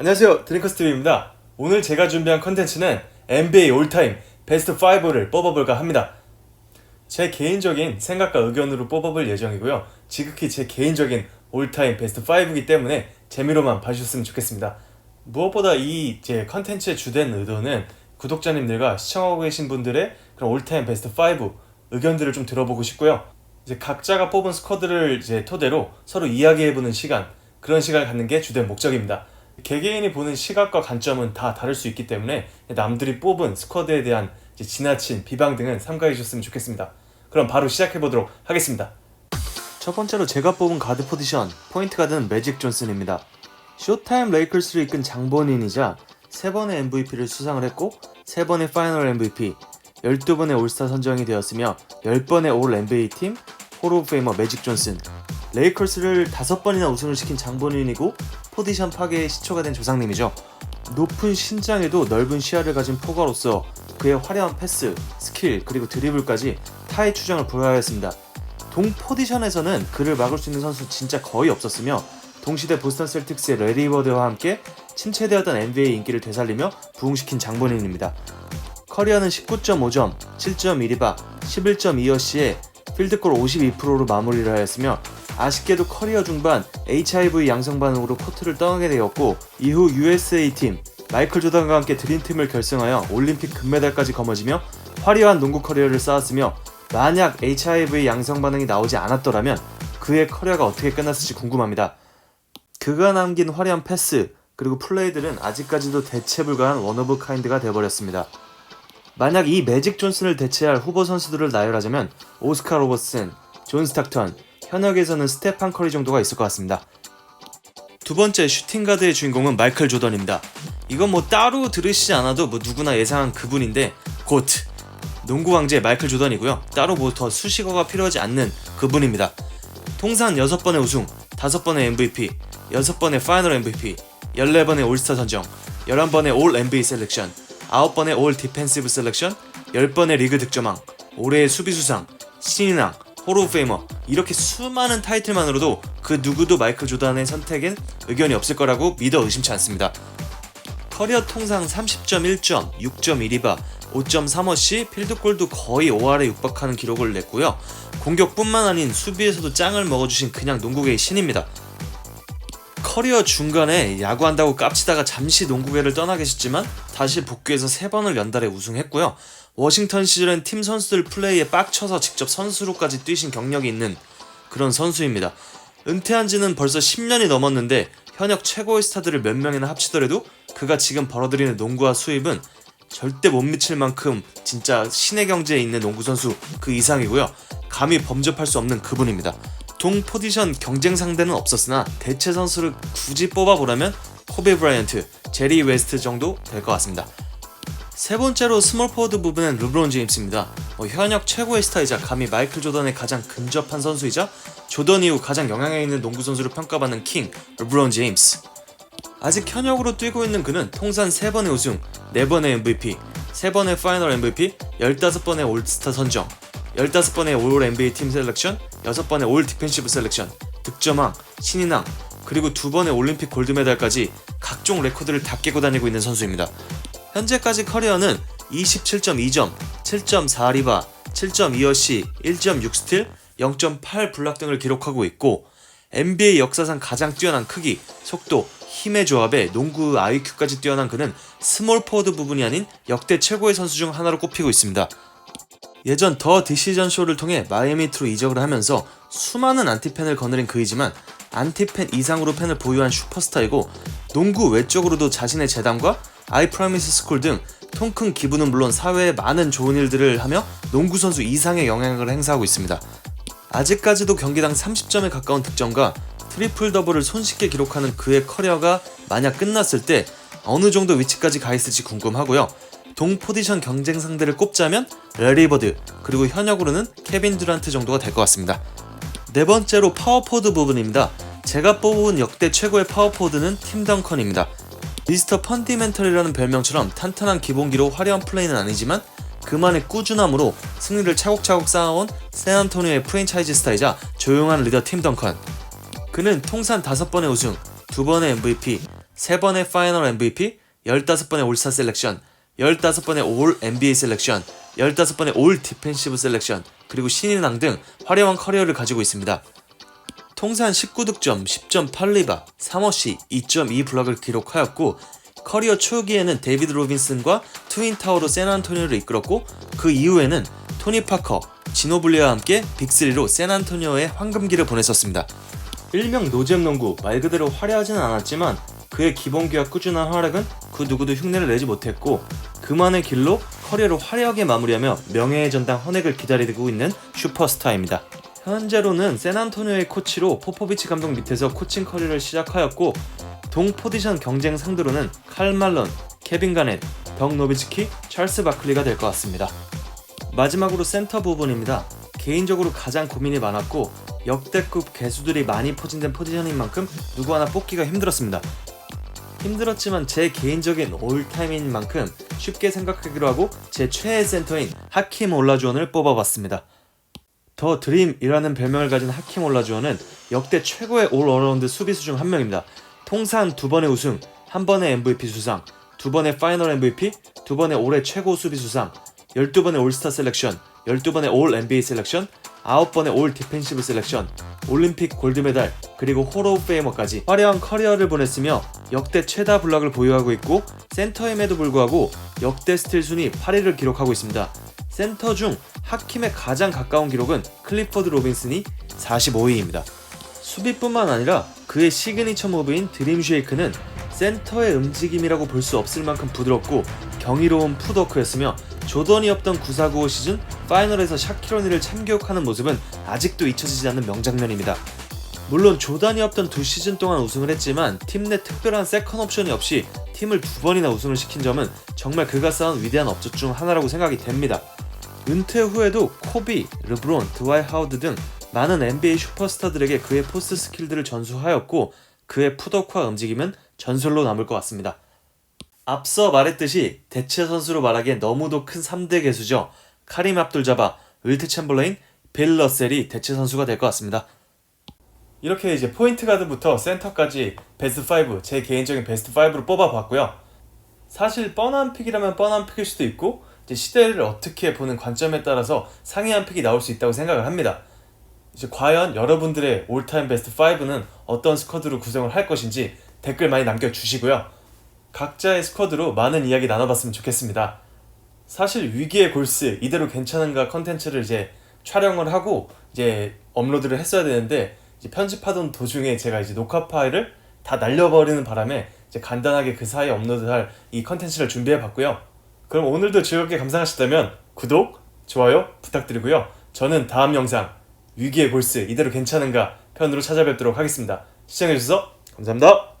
안녕하세요. 드링커스TV입니다. 오늘 제가 준비한 컨텐츠는 NBA 올타임 베스트 5를 뽑아볼까 합니다. 제 개인적인 생각과 의견으로 뽑아볼 예정이고요. 지극히 제 개인적인 올타임 베스트 5이기 때문에 재미로만 봐주셨으면 좋겠습니다. 무엇보다 이 제 컨텐츠의 주된 의도는 구독자님들과 시청하고 계신 분들의 그런 올타임 베스트 5 의견들을 좀 들어보고 싶고요. 이제 각자가 뽑은 스쿼드를 이제 토대로 서로 이야기해보는 시간 그런 시간을 갖는 게 주된 목적입니다. 개개인이 보는 시각과 관점은 다 다를 수 있기 때문에 남들이 뽑은 스쿼드에 대한 지나친 비방 등은 삼가해 주셨으면 좋겠습니다. 그럼 바로 시작해 보도록 하겠습니다. 첫 번째로 제가 뽑은 가드 포지션 포인트 가드는 매직 존슨입니다. 쇼타임 레이커스를 이끈 장본인이자 3번의 MVP를 수상을 했고 3번의 파이널 MVP, 12번의 올스타 선정이 되었으며 10번의 올 NBA 팀홀 오브 페이머 매직 존슨 레이커스를 5번이나 우승을 시킨 장본인이고 포지션 파괴의 시초가 된 조상님이죠. 높은 신장에도 넓은 시야를 가진 포가로서 그의 화려한 패스, 스킬, 그리고 드리블까지 타의 추정을 부여하였습니다. 동 포지션에서는 그를 막을 수 있는 선수 진짜 거의 없었으며 동시대 보스턴 셀틱스의 레리 버드와 함께 침체되었던 NBA 인기를 되살리며 부흥시킨 장본인입니다. 커리어는 19.5점, 7.1리바, 11.2어시에 필드골 52%로 마무리를 하였으며 아쉽게도 커리어 중반 HIV 양성 반응으로 코트를 떠나게 되었고 이후 USA 팀 마이클 조던과 함께 드림팀을 결성하여 올림픽 금메달까지 거머쥐며 화려한 농구 커리어를 쌓았으며 만약 HIV 양성 반응이 나오지 않았더라면 그의 커리어가 어떻게 끝났을지 궁금합니다. 그가 남긴 화려한 패스 그리고 플레이들은 아직까지도 대체 불가한 원 오브 카인드가 되어버렸습니다. 만약 이 매직 존슨을 대체할 후보 선수들을 나열하자면 오스카 로버슨, 존 스탁턴, 현역에서는 스테판 커리 정도가 있을 것 같습니다. 두 번째 슈팅 가드의 주인공은 마이클 조던입니다. 이건 뭐 따로 들으시지 않아도 뭐 누구나 예상한 그분인데 고트 농구 왕제 마이클 조던이고요. 따로 뭐 더 수식어가 필요하지 않는 그분입니다. 통산 6번의 우승, 5번의 MVP, 6번의 파이널 MVP, 14번의 올스타 선정, 11번의 올 NBA 셀렉션, 9번의 올 디펜시브 셀렉션, 10번의 리그 득점왕, 올해의 수비수상, 신인왕, 홀 오브 페이머 이렇게 수많은 타이틀만으로도 그 누구도 마이클 조던의 선택엔 의견이 없을 거라고 믿어 의심치 않습니다. 커리어 통상 30.1점, 6.1리바, 5.3어시, 필드골도 거의 5할에 육박하는 기록을 냈고요. 공격뿐만 아닌 수비에서도 짱을 먹어주신 그냥 농구계의 신입니다. 커리어 중간에 야구한다고 깝치다가 잠시 농구계를 떠나 계셨지만 다시 복귀해서 3번을 연달에 우승했고요. 워싱턴 시절엔 팀 선수들 플레이에 빡쳐서 직접 선수로까지 뛰신 경력이 있는 그런 선수입니다. 은퇴한 지는 벌써 10년이 넘었는데 현역 최고의 스타들을 몇 명이나 합치더라도 그가 지금 벌어들이는 농구와 수입은 절대 못 미칠 만큼 진짜 신의 경제에 있는 농구 선수 그 이상이고요. 감히 범접할 수 없는 그분입니다. 동 포지션 경쟁 상대는 없었으나 대체 선수를 굳이 뽑아보라면 코베 브라이언트, 제리 웨스트 정도 될 것 같습니다. 세 번째로 스몰 포워드 부분은 르브론 제임스입니다. 어, 현역 최고의 스타이자 감히 마이클 조던에 가장 근접한 선수이자 조던 이후 가장 영향력 있는 농구 선수로 평가받는 킹 르브론 제임스. 아직 현역으로 뛰고 있는 그는 통산 3번의 우승, 4번의 MVP, 3번의 파이널 MVP, 15번의 올스타 선정, 15번의 올 NBA 팀 셀렉션, 6번의 올 디펜시브 셀렉션, 득점왕, 신인왕, 그리고 2번의 올림픽 골드메달까지 각종 레코드를 다 깨고 다니고 있는 선수입니다. 현재까지 커리어는 27.2점, 7.4 리바, 7.2 어시, 1.6 스틸, 0.8 블락 등을 기록하고 있고 NBA 역사상 가장 뛰어난 크기, 속도, 힘의 조합에 농구 IQ까지 뛰어난 그는 스몰 포워드 부분이 아닌 역대 최고의 선수 중 하나로 꼽히고 있습니다. 예전 더 디시전 쇼를 통해 마이애미트로 이적을 하면서 수많은 안티팬을 거느린 그이지만 안티팬 이상으로 팬을 보유한 슈퍼스타이고 농구 외적으로도 자신의 재단과 아이 프라미스 스쿨 등 통큰 기부는 물론 사회에 많은 좋은 일들을 하며 농구 선수 이상의 영향력을 행사하고 있습니다. 아직까지도 경기당 30점에 가까운 득점과 트리플 더블을 손쉽게 기록하는 그의 커리어가 만약 끝났을 때 어느 정도 위치까지 가 있을지 궁금하고요. 동 포지션 경쟁 상대를 꼽자면 레리버드 그리고 현역으로는 케빈 듀란트 정도가 될 것 같습니다. 네 번째로 파워포드 부분입니다. 제가 뽑은 역대 최고의 파워포드는 팀 덩컨입니다. 미스터 펀디멘털이라는 별명처럼 탄탄한 기본기로 화려한 플레이는 아니지만 그만의 꾸준함으로 승리를 차곡차곡 쌓아온 샌안토니오의 프랜차이즈 스타이자 조용한 리더 팀 덩컨. 그는 통산 5번의 우승, 2번의 MVP, 3번의 파이널 MVP, 15번의 올스타 셀렉션, 15번의 올 NBA 셀렉션, 15번의 올 디펜시브 셀렉션, 그리고 신인왕 등 화려한 커리어를 가지고 있습니다. 통산 19득점, 10.8리바, 3어시, 2.2 블락을 기록하였고 커리어 초기에는 데이비드 로빈슨과 트윈타워로 샌안토니오를 이끌었고 그 이후에는 토니 파커, 지노블리와 함께 빅3로 샌안토니오의 황금기를 보냈었습니다. 일명 노잼 농구 말 그대로 화려하지는 않았지만 그의 기본기와 꾸준한 활약은 그 누구도 흉내를 내지 못했고 그만의 길로 커리어를 화려하게 마무리하며 명예의 전당 헌액을 기다리고 있는 슈퍼스타입니다. 현재로는 샌안토니오의 코치로 포포비치 감독 밑에서 코칭 커리어를 시작하였고 동 포지션 경쟁 상대로는 칼 말런, 케빈 가넷, 덕 노비츠키, 찰스 바클리가 될 것 같습니다. 마지막으로 센터 부분입니다. 개인적으로 가장 고민이 많았고 역대급 개수들이 많이 포진된 포지션인 만큼 누구 하나 뽑기가 힘들었습니다. 힘들었지만 제 개인적인 올타임인 만큼 쉽게 생각하기로 하고 제 최애 센터인 하킴 올라주원을 뽑아봤습니다. 더 드림이라는 별명을 가진 하킴 올라주원은 역대 최고의 올 어라운드 수비수 중 한 명입니다. 통산 두 번의 우승, 한 번의 MVP 수상, 두 번의 파이널 MVP, 두 번의 올해 최고 수비 수상, 12번의 올스타 셀렉션, 12번의 올 NBA 셀렉션, 9번의 올 디펜시브 셀렉션, 올림픽 골드메달, 그리고 홀 오브 페이머까지 화려한 커리어를 보냈으며 역대 최다 블락을 보유하고 있고 센터임에도 불구하고 역대 스틸 순위 8위를 기록하고 있습니다. 센터 중 하킴에 가장 가까운 기록은 클리퍼드 로빈슨이 45위입니다. 수비뿐만 아니라 그의 시그니처 무브인 드림 쉐이크는 센터의 움직임이라고 볼 수 없을 만큼 부드럽고 경이로운 푸더크였으며 조던이 없던 9495 시즌 파이널에서 샤키로니를 참교육하는 모습은 아직도 잊혀지지 않는 명장면입니다. 물론 조단이 없던 두 시즌 동안 우승을 했지만 팀 내 특별한 세컨 옵션이 없이 팀을 두 번이나 우승을 시킨 점은 정말 그가 쌓은 위대한 업적 중 하나라고 생각이 됩니다. 은퇴 후에도 코비, 르브론, 드와이 하우드 등 많은 NBA 슈퍼스타들에게 그의 포스트 스킬들을 전수하였고 그의 푸덕화 움직임은 전설로 남을 것 같습니다. 앞서 말했듯이 대체 선수로 말하기엔 너무도 큰 3대 개수죠. 카림 압둘 자바, 윌트 챔벌레인, 빌 러셀이 대체 선수가 될 것 같습니다. 이렇게 이제 포인트 가드부터 센터까지 베스트 5, 제 개인적인 베스트 5로 뽑아봤고요. 사실 뻔한 픽이라면 뻔한 픽일 수도 있고 이제 시대를 어떻게 보는 관점에 따라서 상이한 픽이 나올 수 있다고 생각을 합니다. 이제 과연 여러분들의 올타임 베스트 5는 어떤 스쿼드로 구성을 할 것인지 댓글 많이 남겨주시고요. 각자의 스쿼드로 많은 이야기 나눠봤으면 좋겠습니다. 사실 위기의 골스 이대로 괜찮은가 컨텐츠를 이제 촬영을 하고 이제 업로드를 했어야 되는데 이제 편집하던 도중에 제가 이제 녹화 파일을 다 날려버리는 바람에 이제 간단하게 그 사이에 업로드할 이 컨텐츠를 준비해 봤고요. 그럼 오늘도 즐겁게 감상하셨다면 구독, 좋아요 부탁드리고요. 저는 다음 영상 위기의 골스 이대로 괜찮은가 편으로 찾아뵙도록 하겠습니다. 시청해주셔서 감사합니다.